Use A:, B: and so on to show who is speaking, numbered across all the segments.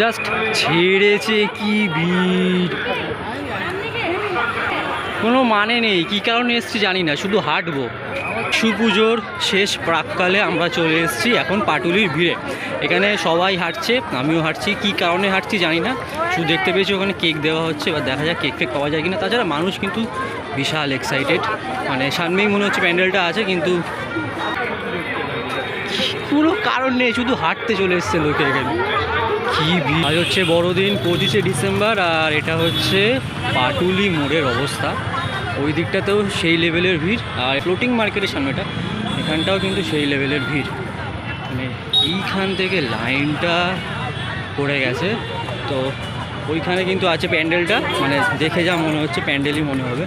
A: Just ছেড়েছে কি ভিড়? কোনো মানে নেই, কি কারণে এসছি জানি না, শুধু হাঁটবো। সুপুজোর শেষ প্রাককালে আমরা চলে এসেছি এখন পাটুলির ভিড়ে। এখানে সবাই হাঁটছে, আমিও হাঁটছি, কী কারণে হাঁটছি জানি না। শুধু দেখতে পেয়েছি ওখানে কেক দেওয়া হচ্ছে, এবার দেখা যাক কেক ফেক পাওয়া যায় কিনা। তাছাড়া মানুষ কিন্তু বিশাল এক্সাইটেড মানে সামনেই মনে হচ্ছে প্যান্ডেলটা আছে, কিন্তু কোনো কারণ নেই, শুধু হাঁটতে চলে এসছে লোকে এখানে। কি আজ হচ্ছে বড়দিন, পঁচিশে ডিসেম্বর, আর এটা হচ্ছে পাটুলি মোড়ের অবস্থা। ওই দিকটাতেও সেই লেভেলের ভিড়, আর ফ্লোটিং মার্কেটের সামনেটা এখানটাও কিন্তু সেই লেভেলের ভিড়। মানে এইখান থেকে লাইনটা পড়ে গেছে। তো ওইখানে কিন্তু আছে প্যান্ডেলটা। মানে দেখে যা মনে হচ্ছে, প্যান্ডেলই মনে হবে।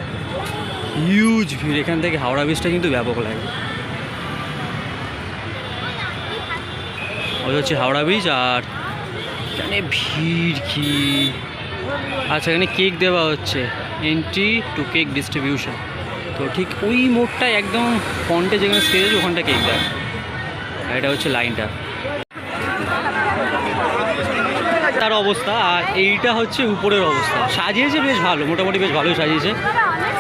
A: হিউজ ভিড়। এখান থেকে হাওড়া ব্রিজটা কিন্তু ব্যাপক লাগে। ওই হচ্ছে হাওড়া ব্রিজ আর এখানে ভিড় কি? আচ্ছা এখানে কেক দেওয়া হচ্ছে। এন্ট্রি টু কেক ডিস্ট্রিবিউশন তো ঠিক ওই মোড়টা একদম ফন্টে যেখানে স্টেজ ওখানটা কেক দেয়। এটা হচ্ছে লাইনটা তার অবস্থা? আর এইটা হচ্ছে উপরের অবস্থা। সাজিয়েছে বেশ ভালো, মোটামুটি বেশ ভালোই সাজিয়েছে।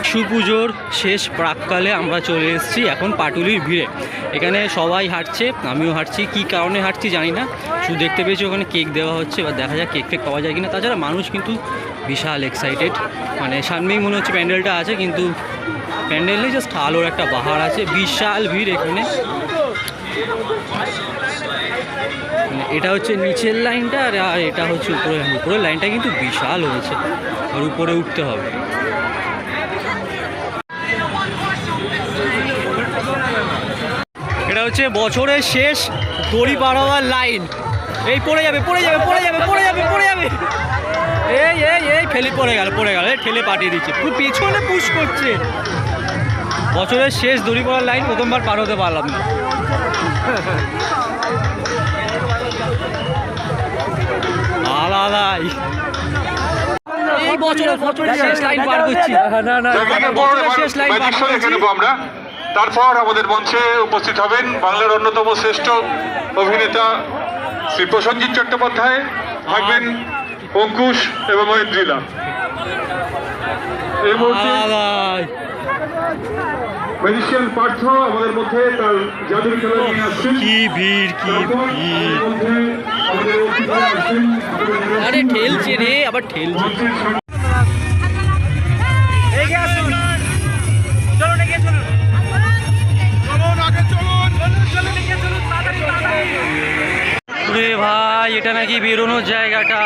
A: সুপুজোর শেষ প্রাককালে আমরা চলে এসেছি এখন পাটুলির ভিড়ে। এখানে সবাই হাঁটছে, আমিও হাঁটছি। কী কারণে হাঁটছি জানি না। শুধু দেখতে পেয়েছি ওখানে কেক দেওয়া হচ্ছে, এবার দেখা যাক কেক ফেক পাওয়া যায় কিনা। তাছাড়া মানুষ কিন্তু বিশাল এক্সাইটেড মানে সামনেই মনে হচ্ছে প্যান্ডেলটা আছে, কিন্তু প্যান্ডেল প্যান্ডেলে জাস্ট আলোর একটা বাহার আছে। বিশাল ভিড় এখানে। এটা হচ্ছে নিচের লাইনটা আর এটা হচ্ছে উপরে উপরের লাইনটা কিন্তু বিশাল হয়েছে। আর উপরে উঠতে হবে। এটা হচ্ছে বছরের শেষ দড়ি পার হওয়ার লাইন। এই পড়ে যাবে পড়ে যাবে পড়ে যাবে পড়ে যাবে পড়ে যাবে। এই এই এই, ফেলে পড়ে গেল পড়ে গেল। ঠেলে পাঠিয়ে দিচ্ছে। পুরো পেছনে পুশ করছে। বছরের শেষ দড়ি পড়ার লাইন প্রথমবার পার হতে পারলাম না। শেষ লাইন পার করছি শেষ লাইন পার করেছি।
B: আমরা। তারপর আমাদের মঞ্চে উপস্থিত হবেন বাংলার অন্যতম শ্রেষ্ঠ অভিনেতা শ্রী প্রসঞ্জিৎ চট্টোপাধ্যায় থাকবেন অঙ্কুশ এবং ঐন্দ্রিলা এই মুহূর্তে
A: আলাদাই
B: ম্যাজিশিয়ান পার্থ আমাদের মধ্যে তার জাদুর খেলা নিয়ে আসছেন।
A: কি ভিড় কি
B: তারপর
A: ভিড়।
B: আমাদের মঞ্চের সামনে
A: রে ভাই এটা নাকি বেরোনোর জায়গাটা।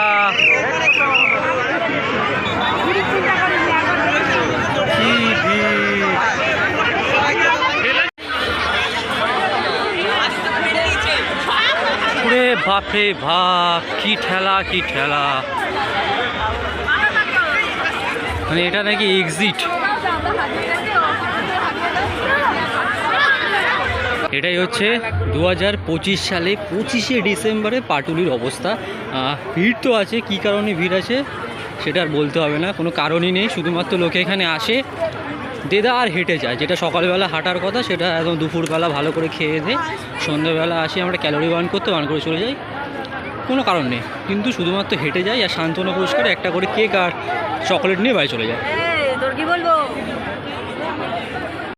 A: বাপরে বাপ কি ঠেলা কি ঠেলা। মানে এটা নাকি এক্সিট এটাই হচ্ছে দু হাজার পঁচিশ সালে পঁচিশে ডিসেম্বরে পাটুলির অবস্থা। ভিড় তো আছে, কী কারণে ভিড় আছে সেটা আর বলতে হবে না, কোনো কারণই নেই, শুধুমাত্র লোকে এখানে আসে, দেদা আর হেঁটে যায়, যেটা সকালবেলা হাঁটার কথা, সেটা একদম দুপুরবেলা ভালো করে খেয়ে দিয়ে সন্ধ্যেবেলা আসি, আমরা ক্যালোরি বার্ন করতে বার্ন করে চলে যাই। কোনো কারণ নেই। কিন্তু শুধুমাত্র হেঁটে যায় আর শান্তনু পুরস্কারে একটা করে কেক আর চকলেট নিয়ে বাড়ি চলে যায় তোর কি বলব?